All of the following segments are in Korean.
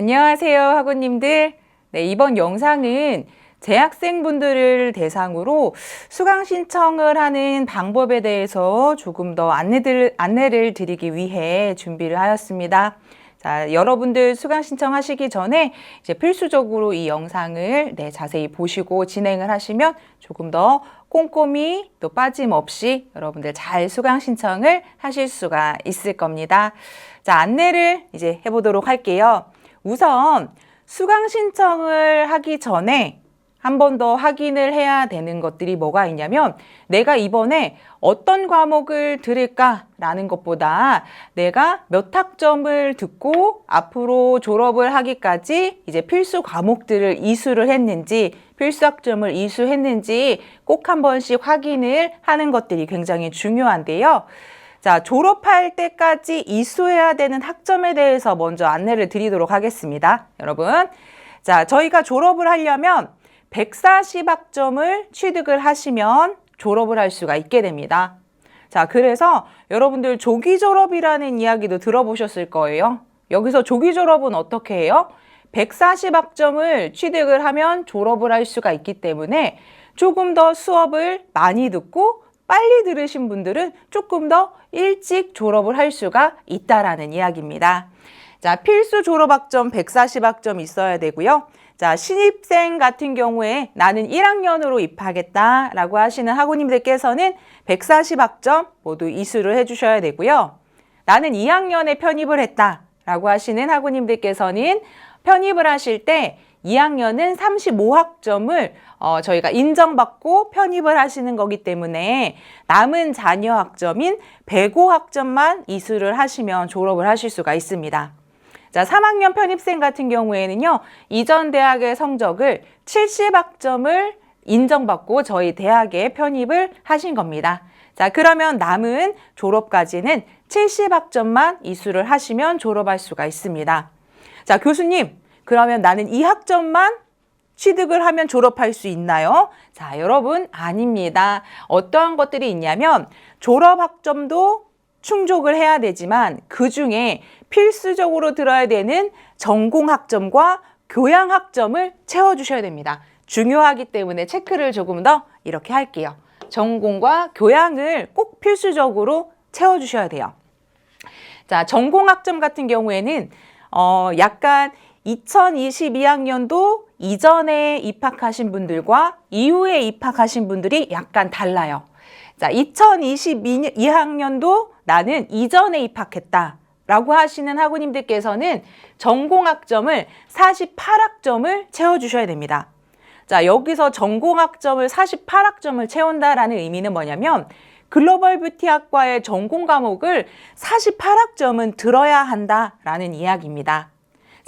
안녕하세요, 학우님들. 네, 이번 영상은 재학생분들을 대상으로 수강 신청을 하는 방법에 대해서 조금 더 안내들, 안내를 드리기 위해 준비를 하였습니다. 자, 여러분들 수강 신청하시기 전에 이제 필수적으로 이 영상을 네, 자세히 보시고 진행을 하시면 조금 더 꼼꼼히 또 빠짐없이 여러분들 잘 수강 신청을 하실 수가 있을 겁니다. 자, 안내를 이제 해보도록 할게요. 우선 수강 신청을 하기 전에 한 번 더 확인을 해야 되는 것들이 뭐가 있냐면 내가 이번에 어떤 과목을 들을까라는 것보다 내가 몇 학점을 듣고 앞으로 졸업을 하기까지 이제 필수 과목들을 이수를 했는지 필수 학점을 이수했는지 꼭 한 번씩 확인을 하는 것들이 굉장히 중요한데요. 자, 졸업할 때까지 이수해야 되는 학점에 대해서 먼저 안내를 드리도록 하겠습니다. 여러분. 자, 저희가 졸업을 하려면 140학점을 취득을 하시면 졸업을 할 수가 있게 됩니다. 자, 그래서 여러분들 조기 졸업이라는 이야기도 들어보셨을 거예요. 여기서 조기 졸업은 어떻게 해요? 140학점을 취득을 하면 졸업을 할 수가 있기 때문에 조금 더 수업을 많이 듣고 빨리 들으신 분들은 조금 더 일찍 졸업을 할 수가 있다라는 이야기입니다. 자, 필수 졸업학점 140학점 있어야 되고요. 자, 신입생 같은 경우에 나는 1학년으로 입학했다라고 하시는 학우님들께서는 140학점 모두 이수를 해주셔야 되고요. 나는 2학년에 편입을 했다라고 하시는 학우님들께서는 편입을 하실 때 2학년은 35학점을 어, 저희가 인정받고 편입을 하시는 거기 때문에 남은 자녀 학점인 105학점만 이수를 하시면 졸업을 하실 수가 있습니다. 자, 3학년 편입생 같은 경우에는요, 이전 대학의 성적을 70학점을 인정받고 저희 대학에 편입을 하신 겁니다. 자, 그러면 남은 졸업까지는 70학점만 이수를 하시면 졸업할 수가 있습니다. 자, 교수님, 그러면 나는 이 학점만 취득을 하면 졸업할 수 있나요? 자, 여러분, 아닙니다. 어떠한 것들이 있냐면 졸업 학점도 충족을 해야 되지만 그 중에 필수적으로 들어야 되는 전공 학점과 교양 학점을 채워주셔야 됩니다. 중요하기 때문에 체크를 조금 더 이렇게 할게요. 전공과 교양을 꼭 필수적으로 채워주셔야 돼요. 자, 전공 학점 같은 경우에는 어, 약간 2022학년도 이전에 입학하신 분들과 이후에 입학하신 분들이 약간 달라요. 자, 2022학년도 나는 이전에 입학했다. 라고 하시는 학우님들께서는 전공학점을 48학점을 채워주셔야 됩니다. 자, 여기서 전공학점을 48학점을 채운다라는 의미는 뭐냐면 글로벌 뷰티학과의 전공 과목을 48학점은 들어야 한다라는 이야기입니다.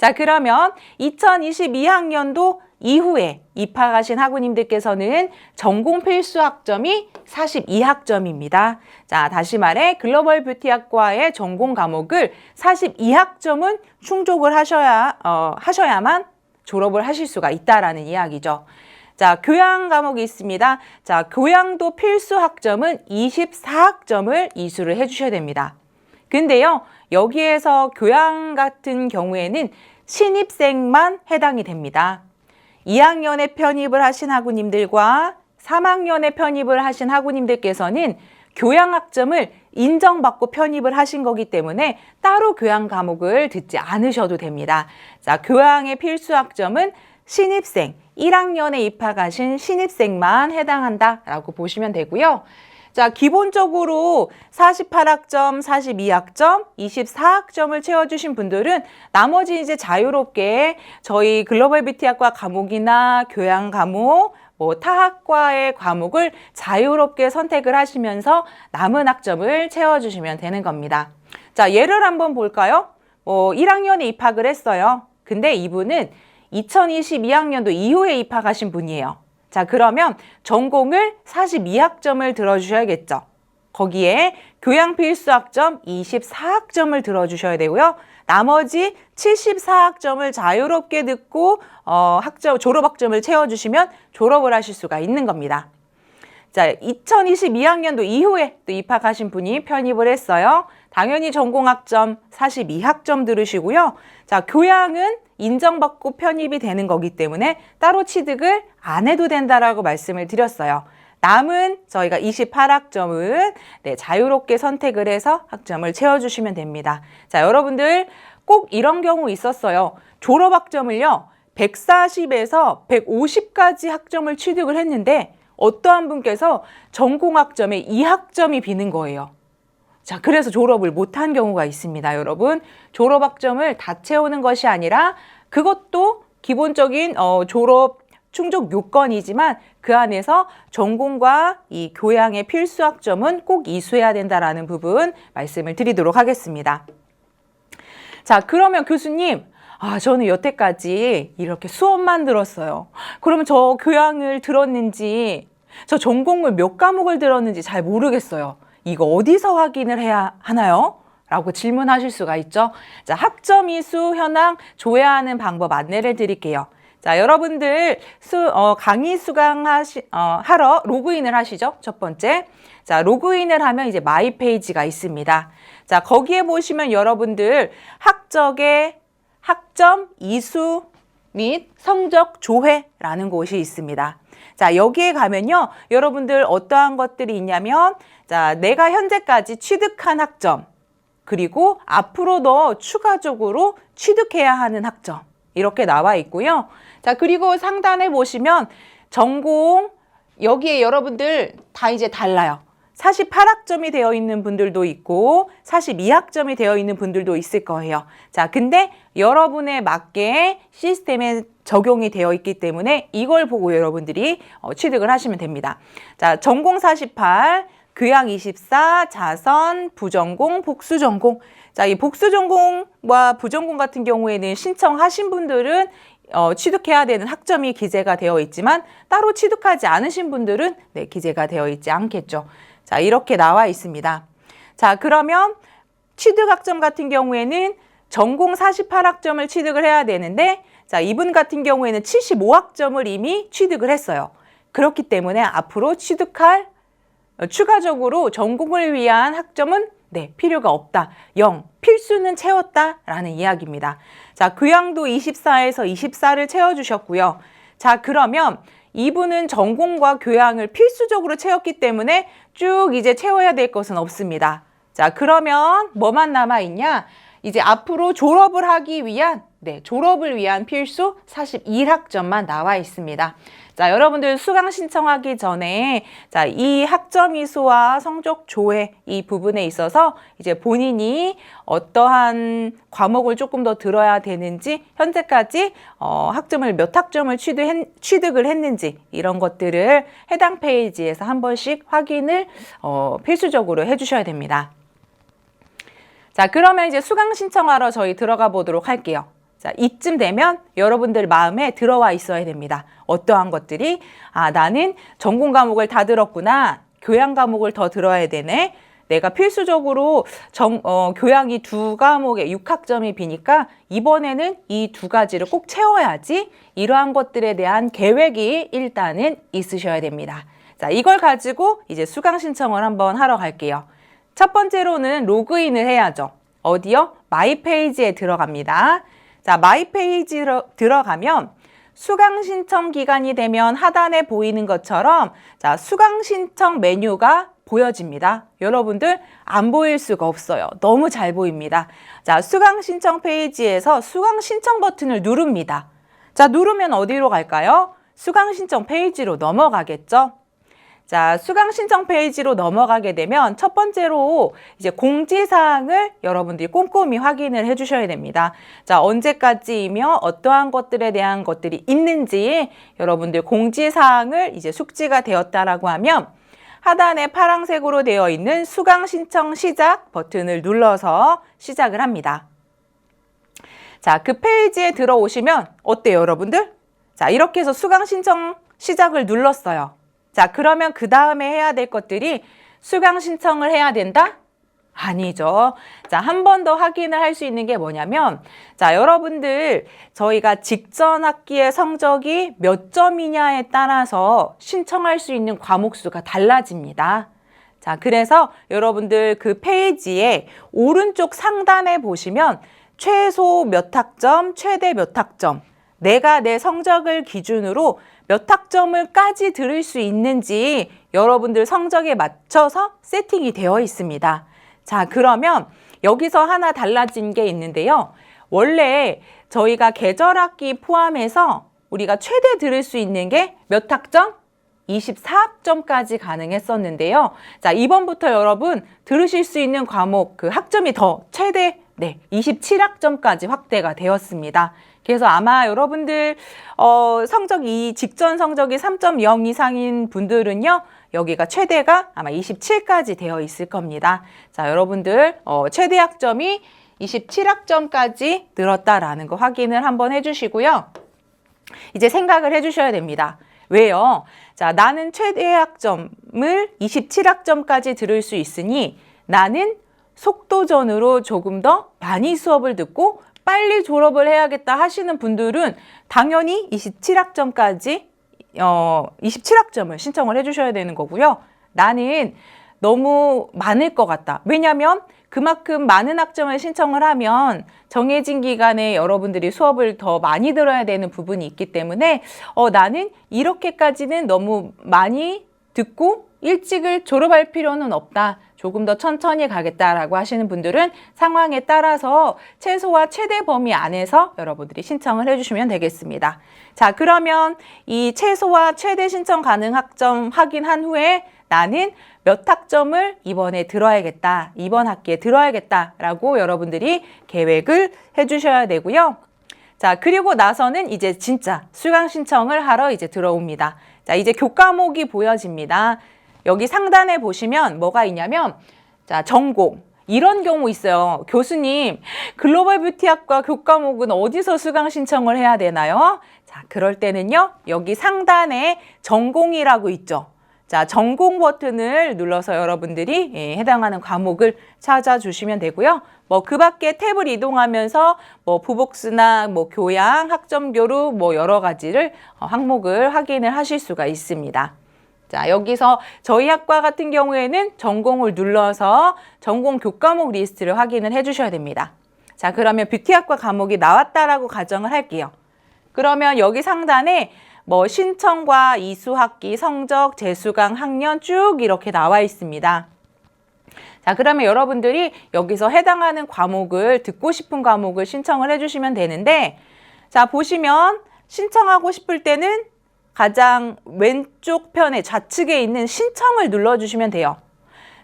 자, 그러면 2022학년도 이후에 입학하신 학우님들께서는 전공 필수 학점이 42학점입니다. 자, 다시 말해 글로벌 뷰티학과의 전공 과목을 42학점은 충족을 하셔야 어, 하셔야만 졸업을 하실 수가 있다라는 이야기죠. 자, 교양 과목이 있습니다. 자, 교양도 필수 학점은 24학점을 이수를 해 주셔야 됩니다. 근데요, 여기에서 교양 같은 경우에는 신입생만 해당이 됩니다. 2학년에 편입을 하신 학우님들과 3학년에 편입을 하신 학우님들께서는 교양 학점을 인정받고 편입을 하신 거기 때문에 따로 교양 과목을 듣지 않으셔도 됩니다. 자, 교양의 필수 학점은 신입생, 1학년에 입학하신 신입생만 해당한다라고 보시면 되고요. 자, 기본적으로 48학점, 42학점, 24학점을 채워주신 분들은 나머지 이제 자유롭게 저희 글로벌 뷰티학과 과목이나 교양 과목, 뭐 타학과의 과목을 자유롭게 선택을 하시면서 남은 학점을 채워주시면 되는 겁니다. 자, 예를 한번 볼까요? 뭐 1학년에 입학을 했어요. 근데 이분은 2022학년도 이후에 입학하신 분이에요. 자, 그러면 전공을 42학점을 들어주셔야겠죠. 거기에 교양 필수 학점 24학점을 들어주셔야 되고요. 나머지 74학점을 자유롭게 듣고 어, 학점 졸업 학점을 채워주시면 졸업을 하실 수가 있는 겁니다. 자, 2022학년도 이후에 또 입학하신 분이 편입을 했어요. 당연히 전공 학점 42학점 들으시고요. 자, 교양은 인정받고 편입이 되는 거기 때문에 따로 취득을 안 해도 된다라고 말씀을 드렸어요. 남은 저희가 28학점은 네, 자유롭게 선택을 해서 학점을 채워주시면 됩니다. 자, 여러분들 꼭 이런 경우 있었어요. 졸업학점을요, 140에서 150까지 학점을 취득을 했는데 어떠한 분께서 전공학점에 2학점이 비는 거예요. 자, 그래서 졸업을 못한 경우가 있습니다, 여러분. 졸업 학점을 다 채우는 것이 아니라 그것도 기본적인 어, 졸업 충족 요건이지만 그 안에서 전공과 이 교양의 필수 학점은 꼭 이수해야 된다라는 부분 말씀을 드리도록 하겠습니다. 자, 그러면 교수님, 아, 저는 여태까지 이렇게 수업만 들었어요. 그러면 저 교양을 들었는지, 저 전공을 몇 과목을 들었는지 잘 모르겠어요. 이거 어디서 확인을 해야 하나요? 라고 질문하실 수가 있죠. 자, 학점 이 수 현황 조회하는 방법 안내를 드릴게요. 자, 여러분들 수, 어, 강의 수강하시, 어, 하러 로그인을 하시죠. 첫 번째. 자, 로그인을 하면 이제 마이 페이지가 있습니다. 자, 거기에 보시면 여러분들 학적의 학점 이수 및 성적 조회라는 곳이 있습니다. 자, 여기에 가면요. 여러분들 어떠한 것들이 있냐면, 자, 내가 현재까지 취득한 학점, 그리고 앞으로 더 추가적으로 취득해야 하는 학점. 이렇게 나와 있고요. 자, 그리고 상단에 보시면 전공, 여기에 여러분들 다 이제 달라요. 48학점이 되어 있는 분들도 있고 42학점이 되어 있는 분들도 있을 거예요. 자, 근데 여러분에 맞게 시스템에 적용이 되어 있기 때문에 이걸 보고 여러분들이 어, 취득을 하시면 됩니다. 자, 전공 48, 교양 24, 자선, 부전공, 복수전공. 자, 이 복수전공과 부전공 같은 경우에는 신청하신 분들은 어, 취득해야 되는 학점이 기재가 되어 있지만 따로 취득하지 않으신 분들은 네, 기재가 되어 있지 않겠죠. 자, 이렇게 나와 있습니다. 자, 그러면 취득 학점 같은 경우에는 전공 48학점을 취득을 해야 되는데 자, 이분 같은 경우에는 75학점을 이미 취득을 했어요. 그렇기 때문에 앞으로 취득할 어, 추가적으로 전공을 위한 학점은 네, 필요가 없다. 0. 필수는 채웠다 라는 이야기입니다. 자, 교양도 24에서 24를 채워주셨고요. 자, 그러면 이분은 전공과 교양을 필수적으로 채웠기 때문에 쭉 이제 채워야 될 것은 없습니다. 자, 그러면 뭐만 남아있냐? 이제 앞으로 졸업을 하기 위한, 네, 졸업을 위한 필수 41학점만 나와 있습니다. 자, 여러분들 수강 신청하기 전에 자, 이 학점 이수와 성적 조회 이 부분에 있어서 이제 본인이 어떠한 과목을 조금 더 들어야 되는지 현재까지 어, 학점을 몇 학점을 취득, 취득을 했는지 이런 것들을 해당 페이지에서 한 번씩 확인을 어, 필수적으로 해 주셔야 됩니다. 자, 그러면 이제 수강 신청하러 저희 들어가 보도록 할게요. 자, 이쯤 되면 여러분들 마음에 들어와 있어야 됩니다. 어떠한 것들이, 아, 나는 전공 과목을 다 들었구나. 교양 과목을 더 들어야 되네. 내가 필수적으로 정, 어, 교양 이 두 과목에 6학점이 비니까 이번에는 이 두 가지를 꼭 채워야지. 이러한 것들에 대한 계획이 일단은 있으셔야 됩니다. 자, 이걸 가지고 이제 수강 신청을 한번 하러 갈게요. 첫 번째로는 로그인을 해야죠. 어디요? 마이 페이지에 들어갑니다. 자, 마이 페이지로 들어가면 수강 신청 기간이 되면 하단에 보이는 것처럼 자, 수강 신청 메뉴가 보여집니다. 여러분들 안 보일 수가 없어요. 너무 잘 보입니다. 자, 수강 신청 페이지에서 수강 신청 버튼을 누릅니다. 자, 누르면 어디로 갈까요? 수강 신청 페이지로 넘어가겠죠? 자, 수강 신청 페이지로 넘어가게 되면 첫 번째로 이제 공지사항을 여러분들이 꼼꼼히 확인을 해 주셔야 됩니다. 자, 언제까지이며 어떠한 것들에 대한 것들이 있는지 여러분들 공지사항을 이제 숙지가 되었다라고 하면 하단에 파란색으로 되어 있는 수강 신청 시작 버튼을 눌러서 시작을 합니다. 자, 그 페이지에 들어오시면 어때요, 여러분들? 자, 이렇게 해서 수강 신청 시작을 눌렀어요. 자, 그러면 그 다음에 해야 될 것들이 수강 신청을 해야 된다? 아니죠. 자, 한 번 더 확인을 할 수 있는 게 뭐냐면, 자, 여러분들, 저희가 직전 학기의 성적이 몇 점이냐에 따라서 신청할 수 있는 과목 수가 달라집니다. 자, 그래서 여러분들 그 페이지에 오른쪽 상단에 보시면 최소 몇 학점, 최대 몇 학점, 내가 내 성적을 기준으로 몇 학점을까지 들을 수 있는지 여러분들 성적에 맞춰서 세팅이 되어 있습니다. 자, 그러면 여기서 하나 달라진 게 있는데요. 원래 저희가 계절학기 포함해서 우리가 최대 들을 수 있는 게 몇 학점? 24학점까지 가능했었는데요. 자, 이번부터 여러분 들으실 수 있는 과목 그 학점이 더 최대 네, 27학점까지 확대가 되었습니다. 그래서 아마 여러분들 어, 성적 이 직전 성적이 3.0 이상인 분들은요. 여기가 최대가 아마 27까지 되어 있을 겁니다. 자, 여러분들 어, 최대 학점이 27학점까지 늘었다라는 거 확인을 한번 해주시고요. 이제 생각을 해주셔야 됩니다. 왜요? 자, 나는 최대 학점을 27학점까지 들을 수 있으니 나는 속도전으로 조금 더 많이 수업을 듣고 빨리 졸업을 해야겠다 하시는 분들은 당연히 27학점까지 어 27학점을 신청을 해 주셔야 되는 거고요. 나는 너무 많을 것 같다. 왜냐하면 그만큼 많은 학점을 신청을 하면 정해진 기간에 여러분들이 수업을 더 많이 들어야 되는 부분이 있기 때문에 어, 나는 이렇게까지는 너무 많이 듣고 일찍을 졸업할 필요는 없다. 조금 더 천천히 가겠다라고 하시는 분들은 상황에 따라서 최소와 최대 범위 안에서 여러분들이 신청을 해주시면 되겠습니다. 자, 그러면 이 최소와 최대 신청 가능 학점 확인한 후에 나는 몇 학점을 이번에 들어야겠다, 이번 학기에 들어야겠다라고 여러분들이 계획을 해주셔야 되고요. 자, 그리고 나서는 이제 진짜 수강 신청을 하러 이제 들어옵니다. 자, 이제 교과목이 보여집니다. 여기 상단에 보시면 뭐가 있냐면, 자, 전공. 이런 경우 있어요. 교수님, 글로벌 뷰티학과 교과목은 어디서 수강 신청을 해야 되나요? 자, 그럴 때는요, 여기 상단에 전공이라고 있죠. 자, 전공 버튼을 눌러서 여러분들이 예, 해당하는 과목을 찾아주시면 되고요. 뭐 그 밖에 탭을 이동하면서 뭐 부복스나 뭐 교양, 학점 교류 뭐 여러 가지를 어, 항목을 확인을 하실 수가 있습니다. 자, 여기서 저희 학과 같은 경우에는 전공을 눌러서 전공 교과목 리스트를 확인을 해 주셔야 됩니다. 자, 그러면 뷰티학과 과목이 나왔다라고 가정을 할게요. 그러면 여기 상단에 뭐 신청과 이수학기 성적, 재수강 학년 쭉 이렇게 나와 있습니다. 자, 그러면 여러분들이 여기서 해당하는 과목을 듣고 싶은 과목을 신청을 해주시면 되는데, 자, 보시면 신청하고 싶을 때는 가장 왼쪽 편에 좌측에 있는 신청을 눌러주시면 돼요.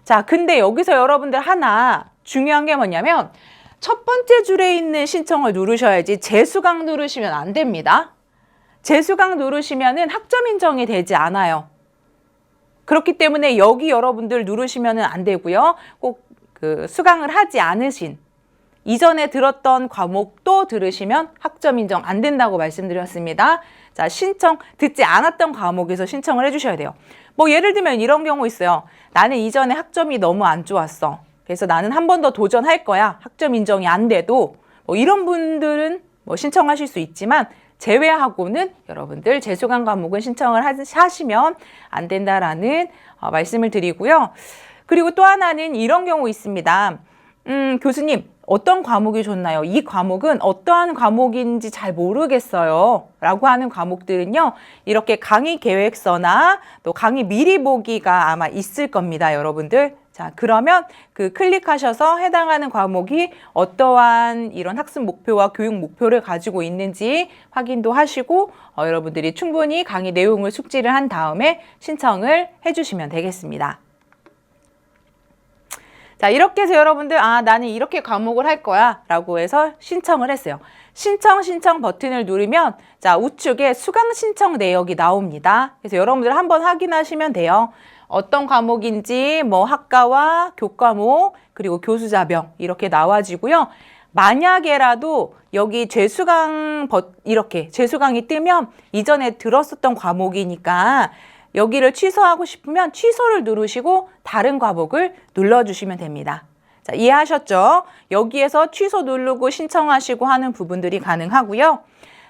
자, 근데 여기서 여러분들 하나 중요한 게 뭐냐면, 첫 번째 줄에 있는 신청을 누르셔야지 재수강 누르시면 안 됩니다. 재수강 누르시면은 학점 인정이 되지 않아요. 그렇기 때문에 여기 여러분들 누르시면은 안 되고요. 꼭 그 수강을 하지 않으신 이전에 들었던 과목도 들으시면 학점 인정 안 된다고 말씀드렸습니다. 자, 신청 듣지 않았던 과목에서 신청을 해 주셔야 돼요. 뭐 예를 들면 이런 경우 있어요. 나는 이전에 학점이 너무 안 좋았어. 그래서 나는 한 번 더 도전할 거야. 학점 인정이 안 돼도 뭐 이런 분들은 뭐 신청하실 수 있지만 제외하고는 여러분들 재수강 과목은 신청을 하시면 안 된다라는 어, 말씀을 드리고요. 그리고 또 하나는 이런 경우 있습니다. 음, 교수님, 어떤 과목이 좋나요? 이 과목은 어떠한 과목인지 잘 모르겠어요. 라고 하는 과목들은요, 이렇게 강의 계획서나 또 강의 미리 보기가 아마 있을 겁니다, 여러분들. 자, 그러면 그 클릭하셔서 해당하는 과목이 어떠한 이런 학습 목표와 교육 목표를 가지고 있는지 확인도 하시고, 어, 여러분들이 충분히 강의 내용을 숙지를 한 다음에 신청을 해주시면 되겠습니다. 자, 이렇게 해서 여러분들, 아, 나는 이렇게 과목을 할 거야. 라고 해서 신청을 했어요. 신청, 신청 버튼을 누르면, 자, 우측에 수강 신청 내역이 나옵니다. 그래서 여러분들 한번 확인하시면 돼요. 어떤 과목인지, 뭐, 학과와 교과목, 그리고 교수자병, 이렇게 나와지고요. 만약에라도 여기 재수강, 버, 이렇게 재수강이 뜨면 이전에 들었었던 과목이니까 여기를 취소하고 싶으면 취소를 누르시고 다른 과목을 눌러주시면 됩니다. 자, 이해하셨죠? 여기에서 취소 누르고 신청하시고 하는 부분들이 가능하고요.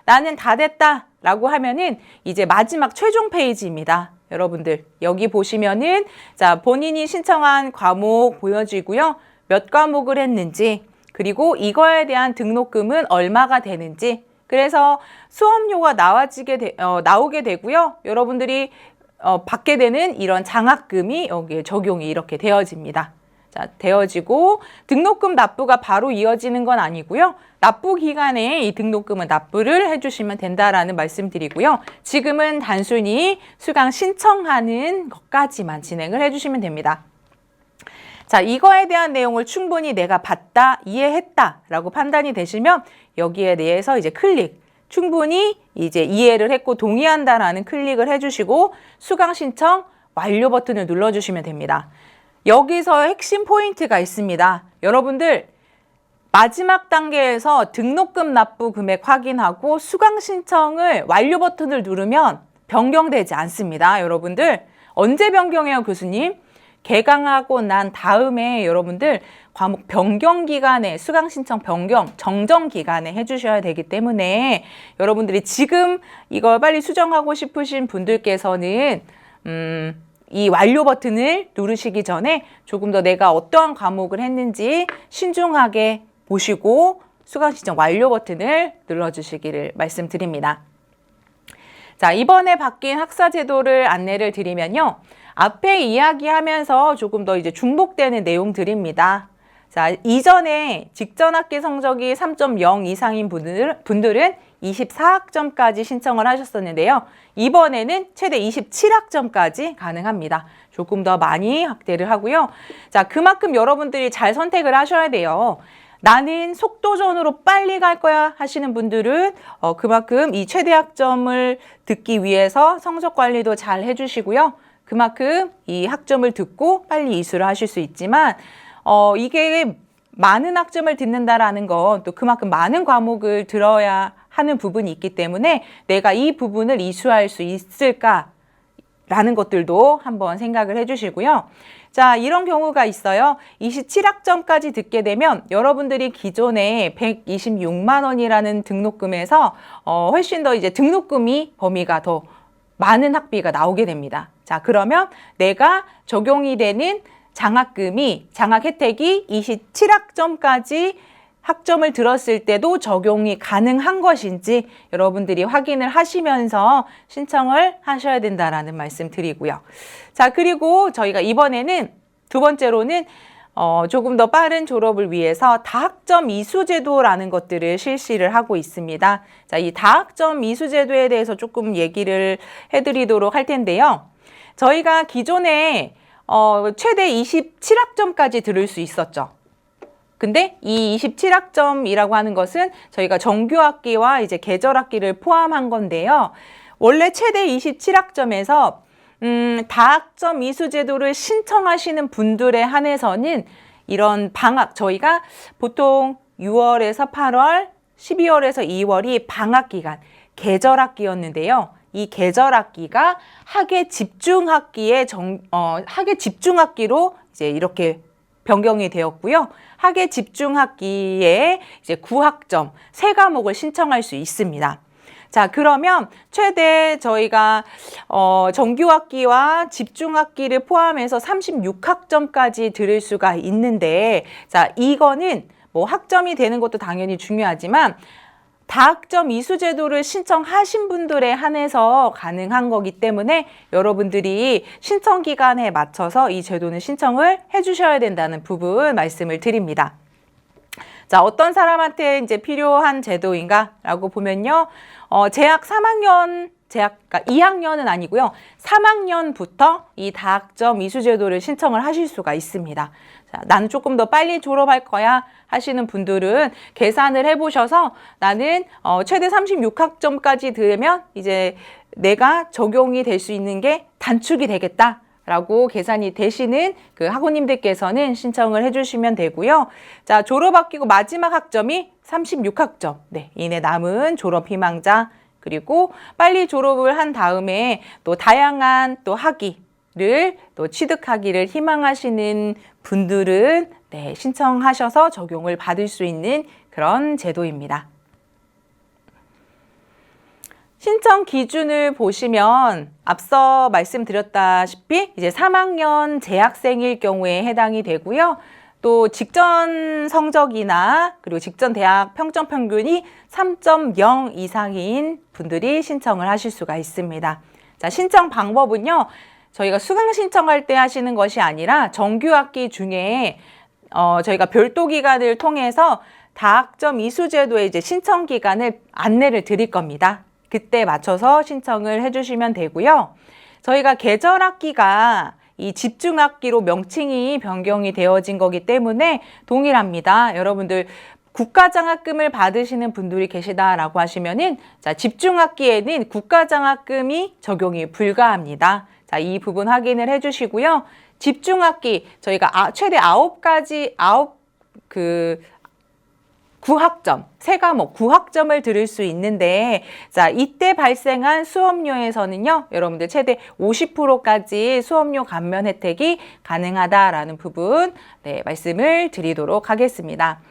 나는 다 됐다 라고 하면은 이제 마지막 최종 페이지입니다. 여러분들 여기 보시면은 자 본인이 신청한 과목 보여지고요. 몇 과목을 했는지 그리고 이거에 대한 등록금은 얼마가 되는지 그래서 수업료가 나와지게 되, 어, 나오게 되고요. 여러분들이 어, 받게 되는 이런 장학금이 여기에 적용이 이렇게 되어집니다. 자, 되어지고 등록금 납부가 바로 이어지는 건 아니고요. 납부 기간에 이 등록금은 납부를 해주시면 된다라는 말씀드리고요. 지금은 단순히 수강 신청하는 것까지만 진행을 해주시면 됩니다. 자, 이거에 대한 내용을 충분히 내가 봤다, 이해했다 라고 판단이 되시면 여기에 대해서 이제 클릭, 충분히 이제 이해를 했고 동의한다라는 클릭을 해주시고 수강 신청 완료 버튼을 눌러주시면 됩니다. 여기서 핵심 포인트가 있습니다. 여러분들 마지막 단계에서 등록금 납부 금액 확인하고 수강 신청을 완료 버튼을 누르면 변경되지 않습니다. 여러분들 언제 변경해요, 교수님? 개강하고 난 다음에 여러분들 과목 변경 기간에 수강 신청 변경 정정 기간에 해주셔야 되기 때문에 여러분들이 지금 이걸 빨리 수정하고 싶으신 분들께서는 음, 이 완료 버튼을 누르시기 전에 조금 더 내가 어떠한 과목을 했는지 신중하게 보시고 수강 신청 완료 버튼을 눌러주시기를 말씀드립니다. 자, 이번에 바뀐 학사 제도를 안내를 드리면요. 앞에 이야기하면서 조금 더 이제 중복되는 내용들입니다. 자, 이전에 직전 학기 성적이 3.0 이상인 분들, 분들은 24학점까지 신청을 하셨었는데요. 이번에는 최대 27학점까지 가능합니다. 조금 더 많이 확대를 하고요. 자, 그만큼 여러분들이 잘 선택을 하셔야 돼요. 나는 속도전으로 빨리 갈 거야 하시는 분들은 어, 그만큼 이 최대 학점을 듣기 위해서 성적 관리도 잘 해주시고요. 그만큼 이 학점을 듣고 빨리 이수를 하실 수 있지만 어, 이게 많은 학점을 듣는다라는 건 또 그만큼 많은 과목을 들어야 하는 부분이 있기 때문에 내가 이 부분을 이수할 수 있을까? 라는 것들도 한번 생각을 해주시고요. 자, 이런 경우가 있어요. 27학점까지 듣게 되면 여러분들이 기존에 126만 원이라는 등록금에서 어, 훨씬 더 이제 등록금이 범위가 더 많은 학비가 나오게 됩니다. 자, 그러면 내가 적용이 되는 장학금이 장학 혜택이 27학점까지 학점을 들었을 때도 적용이 가능한 것인지 여러분들이 확인을 하시면서 신청을 하셔야 된다라는 말씀 드리고요. 자, 그리고 저희가 이번에는 두 번째로는 어, 조금 더 빠른 졸업을 위해서 다학점 이수제도라는 것들을 실시를 하고 있습니다. 자, 이 다학점 이수제도에 대해서 조금 얘기를 해드리도록 할 텐데요. 저희가 기존에 어, 최대 27학점까지 들을 수 있었죠. 근데 이 27학점이라고 하는 것은 저희가 정규학기와 이제 계절학기를 포함한 건데요. 원래 최대 27학점에서 음, 다학점 이수제도를 신청하시는 분들에 한해서는 이런 방학, 저희가 보통 6월에서 8월, 12월에서 2월이 방학 기간, 계절학기였는데요. 이 계절 학기가 학예 집중 학기에 정, 어, 학예 집중 학기로 이제 이렇게 변경이 되었고요. 학예 집중 학기에 이제 9학점 세 과목을 신청할 수 있습니다. 자, 그러면 최대 저희가 어, 정규학기와 집중학기를 포함해서 36학점까지 들을 수가 있는데, 자, 이거는 뭐 학점이 되는 것도 당연히 중요하지만 다학점 이수 제도를 신청하신 분들에 한해서 가능한 거기 때문에 여러분들이 신청 기간에 맞춰서 이 제도는 신청을 해주셔야 된다는 부분 말씀을 드립니다. 자, 어떤 사람한테 이제 필요한 제도인가라고 보면요. 어, 재학 3학년 재학, 그러니까 2학년은 아니고요. 3학년부터 이 다학점 이수제도를 신청을 하실 수가 있습니다. 자, 나는 조금 더 빨리 졸업할 거야 하시는 분들은 계산을 해보셔서 나는 어, 최대 36학점까지 들으면 이제 내가 적용이 될 수 있는 게 단축이 되겠다. 라고 계산이 되시는 그 학우님들께서는 신청을 해주시면 되고요. 자, 졸업 학기고 마지막 학점이 36학점. 네, 이내 남은 졸업 희망자 그리고 빨리 졸업을 한 다음에 또 다양한 또 학위를 또 취득하기를 희망하시는 분들은 네, 신청하셔서 적용을 받을 수 있는 그런 제도입니다. 신청 기준을 보시면 앞서 말씀드렸다시피 이제 3학년 재학생일 경우에 해당이 되고요. 또 직전 성적이나 그리고 직전 대학 평점 평균이 3.0 이상인 분들이 신청을 하실 수가 있습니다. 자, 신청 방법은요. 저희가 수강 신청할 때 하시는 것이 아니라 정규 학기 중에 어, 저희가 별도 기간을 통해서 다학점 이수제도의 이제 신청 기간을 안내를 드릴 겁니다. 그때 맞춰서 신청을 해주시면 되고요. 저희가 계절 학기가 이 집중 학기로 명칭이 변경이 되어진 거기 때문에 동일합니다. 여러분들 국가장학금을 받으시는 분들이 계시다라고 하시면은 자 집중 학기에는 국가장학금이 적용이 불가합니다. 자 이 부분 확인을 해 주시고요. 집중 학기 저희가 아, 최대 아홉 가지 아홉 그 9학점, 세 과목 9학점을 들을 수 있는데, 자, 이때 발생한 수업료에서는요, 여러분들 최대 50%까지 수업료 감면 혜택이 가능하다라는 부분, 네, 말씀을 드리도록 하겠습니다.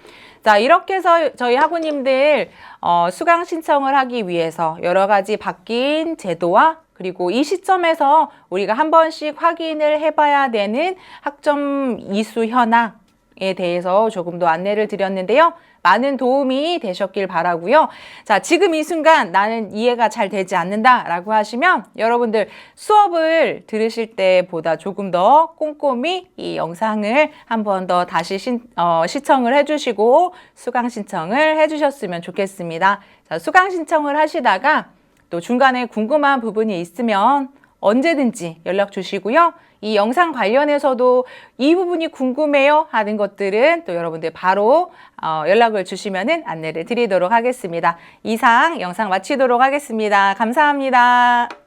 자, 이렇게 해서 저희 학우님들, 어, 수강 신청을 하기 위해서 여러 가지 바뀐 제도와 그리고 이 시점에서 우리가 한 번씩 확인을 해봐야 되는 학점 이수 현황 에 대해서 조금 더 안내를 드렸는데요. 많은 도움이 되셨길 바라고요. 자, 지금 이 순간 나는 이해가 잘 되지 않는다라고 하시면 여러분들 수업을 들으실 때보다 조금 더 꼼꼼히 이 영상을 한 번 더 다시 신, 어, 시청을 해주시고 수강 신청을 해주셨으면 좋겠습니다. 자, 수강 신청을 하시다가 또 중간에 궁금한 부분이 있으면 언제든지 연락 주시고요. 이 영상 관련해서도 이 부분이 궁금해요 하는 것들은 또 여러분들 바로 어, 연락을 주시면은 안내를 드리도록 하겠습니다. 이상 영상 마치도록 하겠습니다. 감사합니다.